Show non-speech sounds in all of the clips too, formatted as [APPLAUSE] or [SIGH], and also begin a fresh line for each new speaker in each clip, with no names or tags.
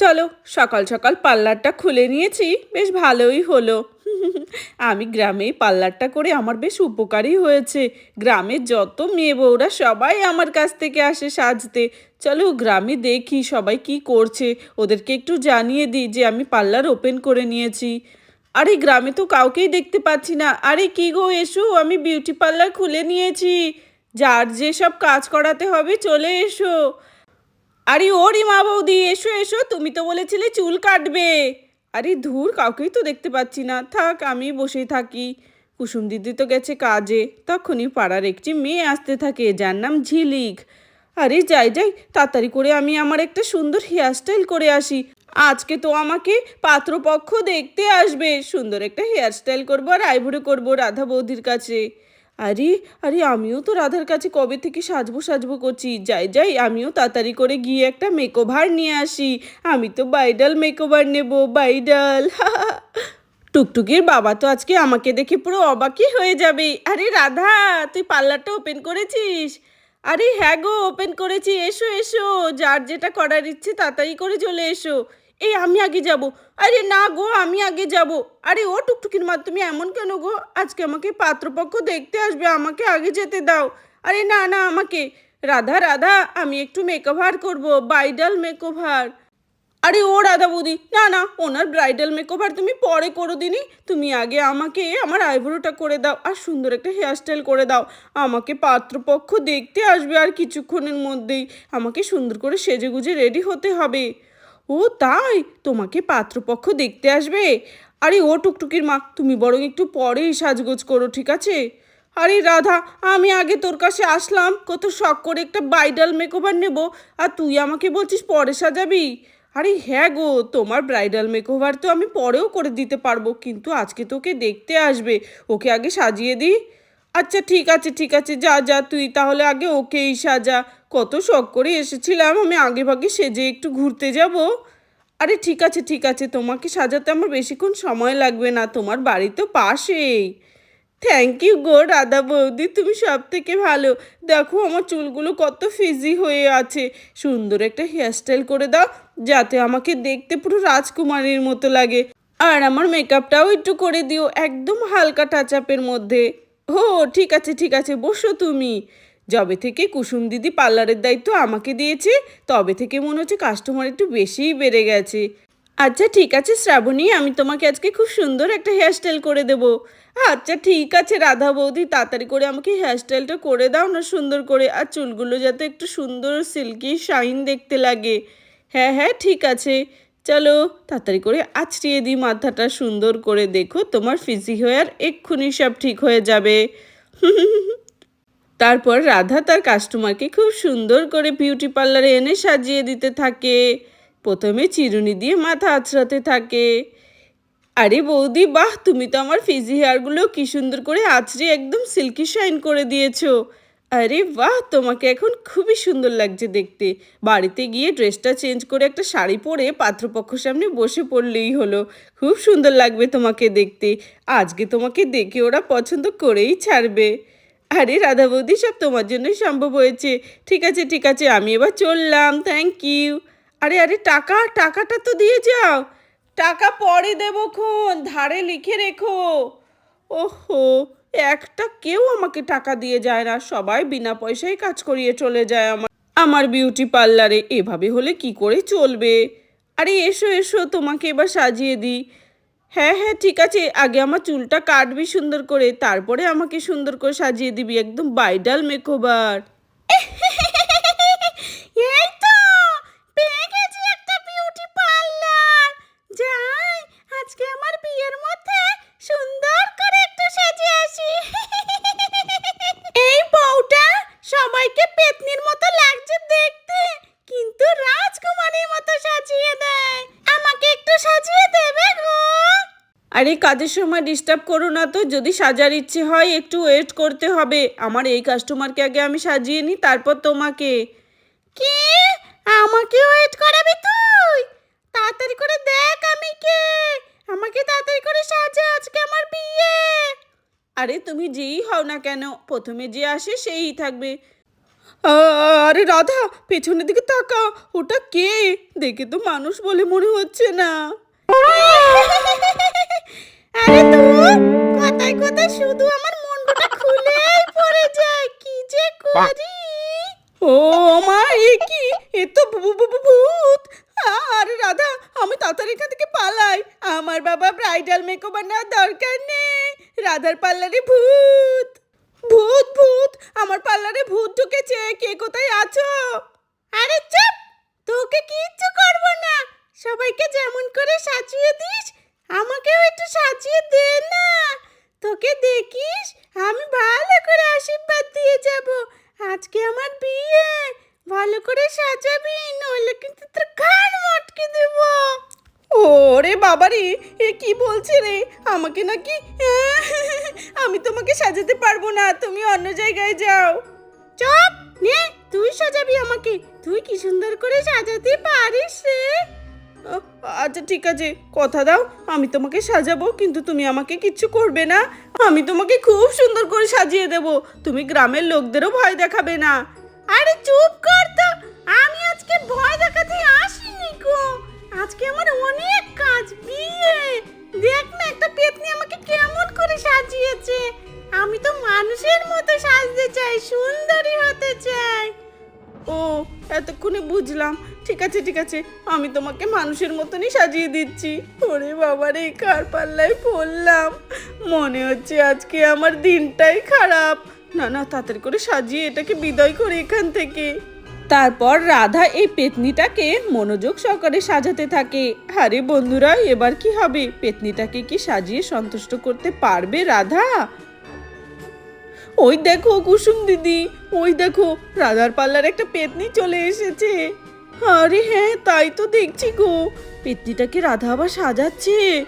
চলো, সকাল সকাল পার্লারটা খুলে নিয়েছি, বেশ ভালোই হলো। আমি গ্রামেই পার্লারটা করে আমার বেশ উপকারই হয়েছে। গ্রামের যত মেয়ে বউরা সবাই আমার কাছ থেকে আসে সাজতে। চলো, গ্রামে দেখি সবাই কি করছে। ওদেরকে একটু জানিয়ে দিই যে আমি পার্লার ওপেন করে নিয়েছি। আরে, গ্রামে তো কাউকেই দেখতে পাচ্ছি না। আরে, কি গো এসো, আমি বিউটি পার্লার খুলে নিয়েছি। যার যে সব কাজ করাতে হবে চলে এসো। আরে ওরি মা বৌদি, এসো এসো, তুমি তো বলেছিলে চুল কাটবে। আরে ধুর, কাউকেই তো দেখতে পাচ্ছি না। থাক, আমি বসেই থাকি। কুসুম দিদি তো গেছে কাজে। তখনই পাড়ার একটি মেয়ে আসতে থাকে, যার নাম ঝিলিক। আরে যাই যাই, তাড়াতাড়ি করে আমি আমার একটা সুন্দর হেয়ারস্টাইল করে আসি। আজকে তো আমাকে পাত্রপক্ষ দেখতে আসবে। সুন্দর একটা হেয়ারস্টাইল করব আর আইভুড়ো করব রাধা বৌদির কাছে। আরে আরে আমিও তো রাধার কাছে কবে থেকে সাজবো সাজবো করছি। যাই যাই, আমিও তাড়াতাড়ি করে গিয়ে একটা মেকওভার নিয়ে আসি। আমি তো বাইডাল মেকওভার নেব বাইডাল টুকটুকির বাবা তো আজকে আমাকে দেখে পুরো অবাকই হয়ে যাবে। আরে রাধা, তুই পার্লারটা ওপেন করেছিস? আরে হ্যাঁ গো ওপেন করেছি। এসো এসো। যার যেটা করার ইচ্ছে তাড়াতাড়ি করে চলে এসো। এই আমি আগে যাব। আরে না গো, আমি আগে যাব। আরে, ও টুকটুকির মা, তুমি এমন কেন গো? আজকে আমাকে পাত্রপক্ষ দেখতে আসবে, আমাকে আগে যেতে দাও। আরে না না, আমাকে। রাধা রাধা, আমি একটু মেকওভার করব ব্রাইডাল মেকওভার আরে। ও রাধা বৌদি, না না, ওনার ব্রাইডাল মেকওভার তুমি পরে করো দিনি। তুমি আগে আমাকে, আমার আইব্রোটা করে দাও আর সুন্দর একটা হেয়ারস্টাইল করে দাও। আমাকে পাত্রপক্ষ দেখতে আসবে আর কিছুক্ষণের মধ্যেই। আমাকে সুন্দর করে সেজে গুজে রেডি হতে হবে। ও তাই? তোমাকে পাত্রপক্ষ দেখতে আসবে? আরে ও টুকটুকির মা, তুমি বরং একটু পরেই সাজগোজ করো, ঠিক আছে? আরে রাধা, আমি আগে তোর কাছে আসলাম। কত শখ করে একটা ব্রাইডাল মেকওভার নেব। আর তুই আমাকে বলছিস পরে সাজাবি? আরে হ্যাঁ গো, তোমার ব্রাইডাল মেকওভার তো আমি পরেও করে দিতে পারব। কিন্তু আজকে তোকে দেখতে আসবে। ওকে আগে সাজিয়ে দিই। আচ্ছা ঠিক আছে ঠিক আছে, যা যা, তুই তাহলে আগে ওকেই সাজা। কত শখ করে এসেছিলাম, আমি আগে ভাগে সেজে একটু ঘুরতে যাব। আরে, ঠিক আছে ঠিক আছে, তোমাকে সাজাতে আমার বেশিক্ষণ সময় লাগবে না, তোমার বাড়ি তো পাশেই। থ্যাংক ইউ গো, রাধা বৌদি, তুমি সব থেকে ভালো। দেখো, আমার চুলগুলো কত ফিজি হয়ে আছে। সুন্দর একটা হেয়ারস্টাইল করে দাও, যাতে আমাকে দেখতে পুরো রাজকুমারীর মতো লাগে। আর আমার মেকআপটাও একটু করে দিও, একদম হালকা টাচ আপের মধ্যে। ও, ঠিক আছে ঠিক আছে, বসো তুমি। যবে থেকে কুসুম দিদি পার্লারের দায়িত্ব আমাকে দিয়েছে, তবে থেকে মনে হচ্ছে কাস্টমার একটু বেশিই বেড়ে গেছে। আচ্ছা ঠিক আছে, শ্রাবণী, আমি তোমাকে আজকে খুব সুন্দর একটা হেয়ারস্টাইল করে দেবো। আচ্ছা ঠিক আছে, রাধা বৌদি, তাড়াতাড়ি করে আমাকে হেয়ারস্টাইলটা করে দাও না সুন্দর করে, আর চুলগুলো যাতে একটু সুন্দর সিল্কি শাইন দেখতে লাগে। হ্যাঁ হ্যাঁ ঠিক আছে। চলো তাড়াতাড়ি করে আছড়িয়ে দিই মাথাটা সুন্দর করে। দেখো তোমার ফিজি হেয়ার এক্ষুনি সব ঠিক হয়ে যাবে। তারপর রাধা তার কাস্টমারকে খুব সুন্দর করে বিউটি পার্লারে এনে সাজিয়ে দিতে থাকে। প্রথমে চিরুনি দিয়ে মাথা আছড়াতে থাকে। আরে বৌদি, বাহ! তুমি তো আমার ফিজি হেয়ারগুলো কি সুন্দর করে আছড়ে একদম সিল্কি শাইন করে দিয়েছ। আরে বাহ, তোমাকে এখন খুবই সুন্দর লাগছে দেখতে। বাড়িতে গিয়ে ড্রেসটা চেঞ্জ করে একটা শাড়ি পরে পাত্রপক্ষ সামনে বসে পড়লেই হলো। খুব সুন্দর লাগবে তোমাকে দেখতে। আজকে তোমাকে দেখে ওরা পছন্দ করেই ছাড়বে। আরে রাধা বৌদি, সব তোমার জন্যই সম্ভব হয়েছে। ঠিক আছে ঠিক আছে, আমি এবার চললাম। থ্যাংক ইউ আরে আরে, টাকা, টাকাটা তো দিয়ে যাও। টাকা পরে দেবো খন, ধারে লিখে রেখো। ওহো। একটা কেউ আমাকে টাকা দিয়ে যায় না সবাই বিনা পয়সায় কাজ করিয়ে চলে যায় আমার আমার বিউটি পার্লারে এভাবে হলে কি করে চলবে আরে এসো এসো তোমাকে এবার সাজিয়ে দিই হ্যাঁ হ্যাঁ ঠিক আছে আগে আমার চুলটা কাটবি সুন্দর করে তারপরে আমাকে সুন্দর করে সাজিয়ে দিবি একদম বাইডাল মেকওভার এই তো পেয়ে গেছি একটা বিউটি পার্লার যাই আজকে আমার বিয়ের মধ্যে সুন্দর করে একটু সেজে আসি এই বউটা সবাইকে পেতনির মতো লাগছে দেখতে কিন্তু রাজকুমারীর মতো সাজিয়ে দেয় আমাকে একটু সাজিয়ে দেবে গো আরে কাজের সময় ডিস্টার্ব করো না তো যদি সাজার ইচ্ছে হয় একটু ওয়েট করতে হবে। আমার এই কাস্টমারকে আগে আমি সাজিয়ে নিই তারপর তোমাকে। কি? আমাকে ওয়েট করাবি তুই? তাড়াতাড়ি করে দেখ আমি কে। আমাকে তাড়াতাড়ি করে সাজা আজকে আমার বিয়ে। আরে তুমি যেই হও না কেন প্রথমে যে আসে সেই থাকবে। আরে রাধা পেছনের দিকে তাকা ওটা কে? দেখে তো মানুষ বলে মনে হচ্ছে না। আরে তো কথায় কথায় শুধু আমার মনটা খুলেই পড়ে যায়। কি যে করি? ও মা, এ কি? এ তো ভূত। আরে রাধা, আমি তাড়াতাড়ি এখান থেকে পালাই। আমার বাবা ব্রাইডাল মেকওভার নেওয়ার দরকার নেই। রাধার পার্লারে ভূত। ভূত ভূত, আমার পার্লারে ভূত ঢুকেছে। কে কোথায় আছো? আরে চুপ! তোকে কিচ্ছু করব না। সবাইকে যেমন করে সাজিয়ে দিস আমাকেও একটু সাজিয়ে দে না। তোকে দেখিস, আমি ভালো করে আশীর্বাদ দিয়ে যাব। আজকে আমার বিয়ে। ভালো করে সাজাবি, নইলে কিন্তু তোর কান মটকে দেব। ওরে বাবারে, এ কি বলছে রে? আমাকে নাকি, [LAUGHS] আমি তোমাকে সাজাতে পারব না, তুমি অন্য জায়গায় যাও। চপ, নে, তুই সাজাবি আমাকে। তুই কি সুন্দর করে সাজাতে পারিস রে? আচ্ছা ঠিক আছে। কথা দাও, আমি তোমাকে সাজাবো, কিন্তু তুমি আমাকে কিচ্ছু করবে না। আমি তোমাকে খুব সুন্দর করে সাজিয়ে দেব। তুমি গ্রামের লোকদেরও ভয় দেখাবে না। আরে চুপ কর তো! আমি আজকে ভয় দেখাতে আসিনি গো। আজকে আমার অনেক কাজ, বিয়ে। দেখ না, একটা পেতনি আমাকে কেমন করে সাজিয়েছে। আমি তো মানুষের মতো সাজতে চাই, সুন্দরী হতে চাই। ও, এতক্ষণে বুঝলাম। ঠিক আছে ঠিক আছে। আমি তোমাকে মানুষের মতনই সাজিয়ে দিচ্ছি। ওরে বাবারে কার পাল্লায় পড়লাম? মনে হচ্ছে আজকে আমার দিনটাই খারাপ। না না, তাড়াতাড়ি করে সাজিয়ে এটাকে বিদায় করে এখান থেকে। তারপর রাধা এই পেতনিটাকে মনোযোগ সহকারে সাজাতে থাকে। আরে বন্ধুরা, এবার কি হবে? পেতনিটাকে কি সাজিয়ে সন্তুষ্ট করতে পারবে রাধা? ওই দেখো কুসুম দিদি, ওই দেখো রাধার পাল্লার একটা পেতনি চলে এসেছে। আরে হ্যাঁ তাই তো দেখছি গো। পেতনিটাকে রাধা আবার সাজাচ্ছে।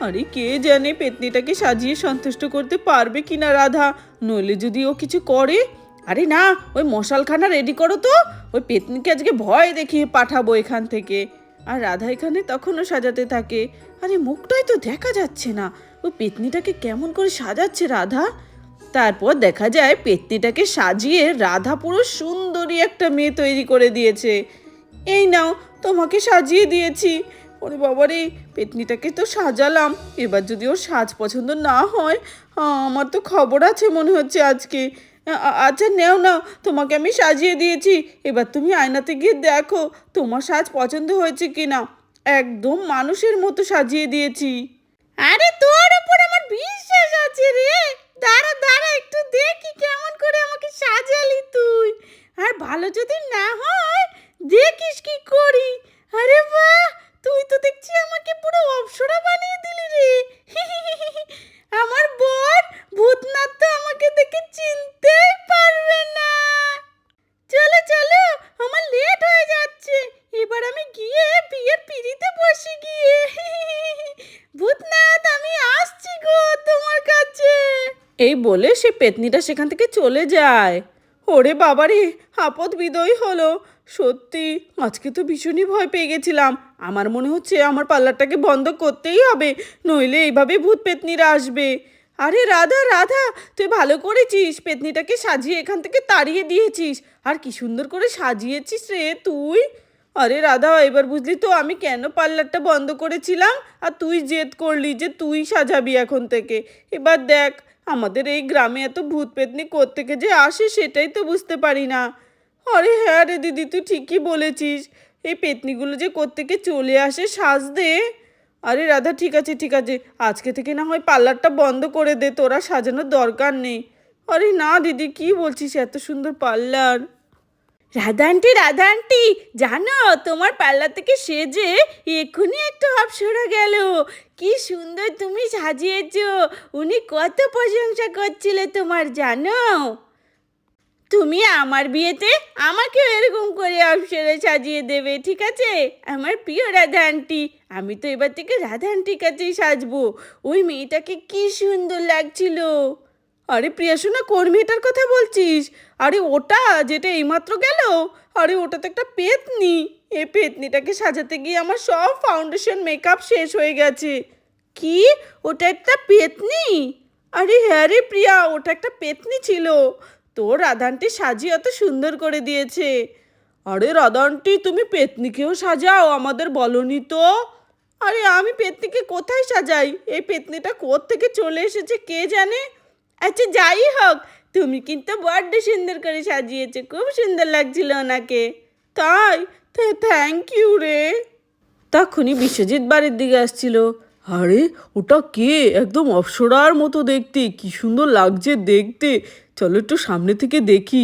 আরে কে জানে পেতনিটাকে সাজিয়ে সন্তুষ্ট করতে পারবে কিনা রাধা। নইলে যদি ও কিছু করে। আরে না, ওই মশালখানা রেডি করো তো। ওই পেতনিকে আজকে ভয় দেখিয়ে পাঠাবো এখান থেকে। আর রাধা এখানে তখনও সাজাতে থাকে। আরে মুখটাই তো দেখা যাচ্ছে না। ওই পেতনিটাকে কেমন করে সাজাচ্ছে রাধা? তারপর দেখা যায় পেতনিটাকে সাজিয়ে রাধা পুরো সুন্দরী একটা মেয়ে তৈরি করে দিয়েছে। এই নাও, তোমাকে সাজিয়ে দিয়েছি। ওরে বাবারে পেতনিটাকে তো সাজালাম। এবার যদি ওর সাজ পছন্দ না হয় আমার তো খবর আছে মনে হচ্ছে আজকে। আচ্ছা নেও, নাও, তোমাকে আমি সাজিয়ে দিয়েছি। এবার তুমি আয়নাতে গিয়ে দেখো, তোমার সাজ পছন্দ হয়েছে কি না একদম মানুষের মতো সাজিয়ে দিয়েছি। আরে তোর উপর আমার বিশ্বাস আছে রে দাঁড়া দাঁড়া একটু দেখি কেমন করে আমাকে সাজালি তুই আর ভালো যদি না হয় দেখিস কি করি আরে বাহ তুই তো দেখছি আমাকে পুরো অপসরা বানিয়ে দিলি রে আমার বর ভূতনাথ তো আমাকে দেখে চিনতেই পারবে না চলো চলো আমার লেট হয়ে যাচ্ছে এবার আমি গিয়ে বিয়ের পিড়িতে বসে গিয়ে ভূতনাথ আমি আসছি গো তোমার কাছে এই বলে সে পেতনিটা সেখান থেকে চলে যায়। ওরে বাবারে, আপদ বিদয় হলো। সত্যি, আজকে তো ভীষণই ভয় পেয়ে গেছিলাম। আমার মনে হচ্ছে আমার পার্লারটাকে বন্ধ করতেই হবে, নইলে এইভাবে ভূত পেতনিরা আসবে। আরে রাধা রাধা, তুই ভালো করেছিস। পেতনিটাকে সাজিয়ে এখান থেকে তাড়িয়ে দিয়েছিস। আর কি সুন্দর করে সাজিয়েছিস রে তুই। আরে রাধা, এবার বুঝলি তো আমি কেন পার্লারটা বন্ধ করেছিলাম? আর তুই জেদ করলি যে তুই সাজাবি এখন থেকে। এবার দেখ আমাদের এই গ্রামে এত ভূত পেতনি থেকে যে আসে সেটাই তো বুঝতে পারি না। আরে হ্যাঁ রে দিদি, তুই ঠিকই বলেছিস। এই পেতনিগুলো যে থেকে চলে আসে সাজ দে আরে রাধা, ঠিক আছে ঠিক আছে। আজকে থেকে না হয় পার্লারটা বন্ধ করে দে, তোরা সাজানোর দরকার নেই। আরে না দিদি, কি বলছিস? এত সুন্দর parlour. Radha aunty Radha aunty জানো, তোমার পাল্লা থেকে সেজে এক্ষুনি একটা অপসরা গেল। কি সুন্দর তুমি সাজিয়েছো। উনি কত প্রশংসা করছিলে তোমার, জানো। তুমি আমার বিয়েতে আমাকেও এরকম করে অপসরে সাজিয়ে দেবে, ঠিক আছে? আমার প্রিয় রাধা আন্টি আমি তো এবার থেকে রাধা আন্টির কাছেই সাজবো। ওই মেয়েটাকে কি সুন্দর লাগছিল। আরে প্রিয়া কর্মীটার কথা বলছিস? আরে ওটা যেটা এইমাত্র গেল? আরে ওটা তো একটা পেতনি। এই পেতনিটাকে সাজাতে গিয়ে আমার সব ফাউন্ডেশন মেকআপ শেষ হয়ে গেছে। কি? ওটা একটা পেতনি? আরে হ্যাঁ রে প্রিয়া, ওটা একটা পেতনি ছিল। তোর রাধানটি সাজিয়ে অত সুন্দর করে দিয়েছে। আরে রাধানটি, তুমি পেতনিকেও সাজাও, আমাদের বলনি তো। আরে আমি পেতনিকে কোথায় সাজাই? এই পেতনিটা কোথ থেকে চলে এসেছে কে জানে? আচ্ছা যাই হোক, তুমি কিন্তু বড্ড সুন্দর করে সাজিয়েছো, খুব সুন্দর লাগছিল ওনাকে। তাই থ্যাংক ইউ রে। তখনই বিশ্বজিৎ বাড়ির দিকে আসছিল। আরে, ওটা কে? একদম অপসরার মতো দেখতে, কি সুন্দর লাগছে দেখতে। চলো একটু সামনে থেকে দেখি।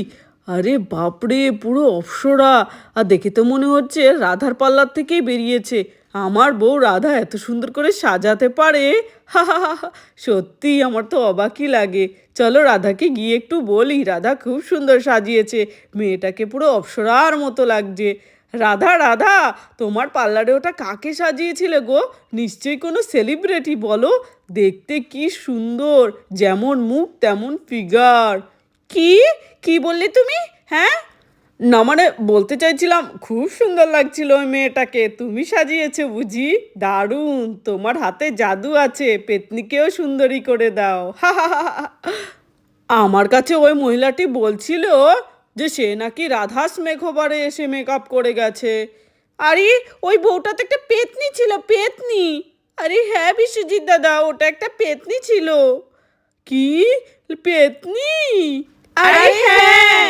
আরে বাপরে, পুরো অপসরা। আর দেখে তো মনে হচ্ছে রাধার পাল্লার থেকেই বেরিয়েছে। আমার বউ রাধা এত সুন্দর করে সাজাতে পারে? হা হা হা। সত্যি আমার তো অবাকই লাগে। চলো রাধাকে গিয়ে একটু বলি, রাধা খুব সুন্দর সাজিয়েছে। মেয়েটাকে পুরো অপসরার মতো লাগছে। রাধা রাধা, তোমার পার্লারে ওটা কাকে সাজিয়েছিলে গো? নিশ্চয়ই কোনো সেলিব্রিটি, বলো। দেখতে কি সুন্দর, যেমন মুখ তেমন ফিগার। কি? কি বললে তুমি? হ্যাঁ? না মানে বলতে চাইছিলাম, খুব সুন্দর লাগছিল ওই মেয়েটাকে। তুমি সাজিয়েছো বুঝি? দারুণ! তোমার হাতে জাদু আছে, পেতনিকেও সুন্দরী করে দাও। হা। আমার কাছে ওই মহিলাটি বলছিল যে সে নাকি রাধাস মেঘবারে এসে মেকআপ করে গেছে। আরে, ওই বউটা তো একটা পেতনি ছিল, পেতনি! আরে হ্যাঁ বিশ্বজিৎ দাদা, ওটা একটা পেতনি ছিল। কি? পেতনি? আরে হ্যাঁ!